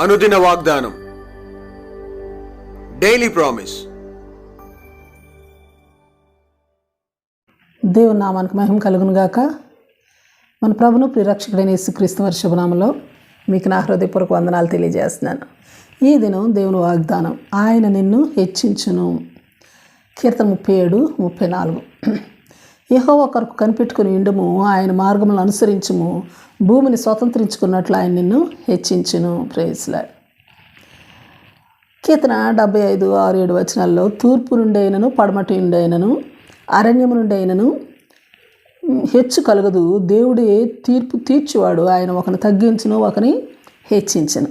అనుదిన వాగ్దానం. Daily promise దేవుని నామానికి మహిమ కలుగును గాక. మన ప్రభును ప్రిరక్షకుడైన యేసుక్రీస్తు వర్షభనామంలో మీకు నా హృదయపూర్వక వందనాలు తెలియజేస్తున్నాను. ఈ దినం దేవుని వాగ్దానం ఆయన నిన్ను హెచ్చించును. కీర్తన ముప్పై ఏడు ముప్పై నాలుగు. యహో ఒకరికి కనిపెట్టుకుని ఇండుము ఆయన మార్గములను అనుసరించుము భూమిని స్వతంత్రించుకున్నట్లు ఆయన నిన్ను హెచ్చించును. ప్రేయస్లా కీర్తన డెబ్బై ఐదు ఆరు ఏడు వచనాల్లో తూర్పు నుండి అయినను పడమటి నుండి అయినను అరణ్యము నుండి అయినను హెచ్చు కలగదు. దేవుడే తీర్పు తీర్చువాడు. ఆయన ఒకని తగ్గించును ఒకని హెచ్చించను.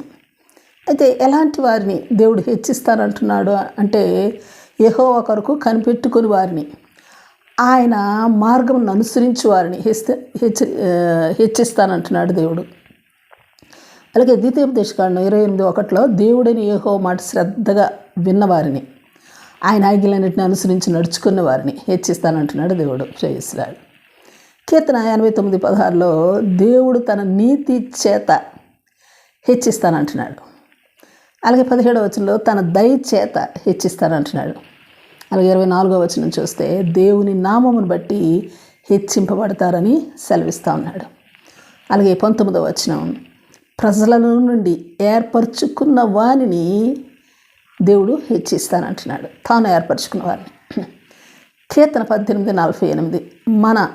అయితే ఎలాంటి వారిని దేవుడు హెచ్చిస్తానంటున్నాడు అంటే ఏహో ఒకరకు కనిపెట్టుకుని వారిని. ఆయన మార్గం అనుసరించి వారిని హెచ్చ హెచ్చ హెచ్చిస్తానంటున్నాడు దేవుడు. అలాగే ద్వితీయోపదేశకాండం ఇరవై ఎనిమిది ఒకటిలో దేవుడని ఏహో మాట శ్రద్ధగా విన్నవారిని ఆయన ఆజ్ఞలన్నింటిని అనుసరించి నడుచుకున్న వారిని హెచ్చిస్తానంటున్నాడు దేవుడు. శ్రేయస్రాడు కీర్తన ఎనభై తొమ్మిది పదహారులో దేవుడు తన నీతి చేత హెచ్చిస్తానంటున్నాడు. అలాగే పదిహేడవ వచనంలో తన దయ చేత హెచ్చిస్తానంటున్నాడు. అలాగే ఇరవై నాలుగో వచనం చూస్తే దేవుని నామమును బట్టి హెచ్చింపబడతారని సెలవిస్తూ ఉన్నాడు. అలాగే పంతొమ్మిదవ వచనం ప్రజల నుండి ఏర్పరచుకున్న వారిని దేవుడు హెచ్చిస్తానంటున్నాడు. తాను ఏర్పరచుకున్న వారిని. కీర్తన పద్దెనిమిది నలభై ఎనిమిది మన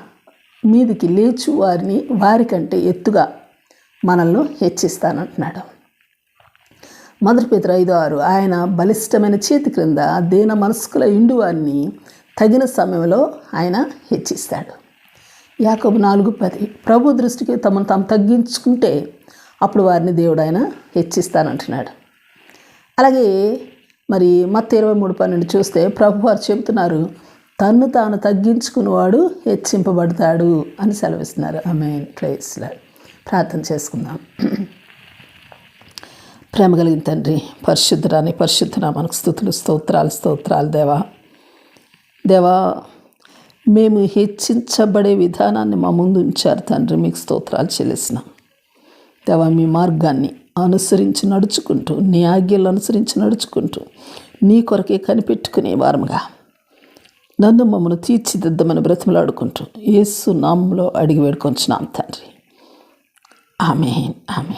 మీదికి లేచు వారిని వారికంటే ఎత్తుగా మనల్ని హెచ్చిస్తానంటున్నాడు. మొదటి పేతురు ఐదు ఆరు ఆయన బలిష్టమైన చేతి క్రింద దీన మనస్కుల ఇండువారిని తగిన సమయంలో ఆయన హెచ్చిస్తాడు. యాకబు నాలుగు పది ప్రభు దృష్టికి తమను తాము తగ్గించుకుంటే అప్పుడు వారిని దేవుడు ఆయన హెచ్చిస్తానంటున్నాడు. అలాగే మరి మత్త ఇరవై మూడు పన్నెండు చూస్తే ప్రభు వారు చెబుతున్నారు తన్ను తాను తగ్గించుకున్నవాడు హెచ్చింపబడతాడు అని సెలవిస్తున్నారు. ఆమె ప్రేస్లా ప్రార్థన చేసుకుందాం. ప్రేమ కలిగిన తండ్రి పరిశుద్ధరాని పరిశుద్ధన మనకు స్థుతులు స్తోత్రాలు స్తోత్రాలు దేవా. దేవా మేము హెచ్చించబడే విధానాన్ని మా ముందు ఉంచారు తండ్రి మీకు స్తోత్రాలు చెల్లిసిన దేవా మీ మార్గాన్ని అనుసరించి నడుచుకుంటూ నీ ఆజ్ఞలు అనుసరించి నడుచుకుంటూ నీ కొరకే కనిపెట్టుకునే వారముగా నన్ను మమ్మను తీర్చిదిద్దమని బ్రతిమలాడుకుంటూ యేసు నామంలో అడిగి వేడుకొంచున్నాం తండ్రి. ఆమె ఆమె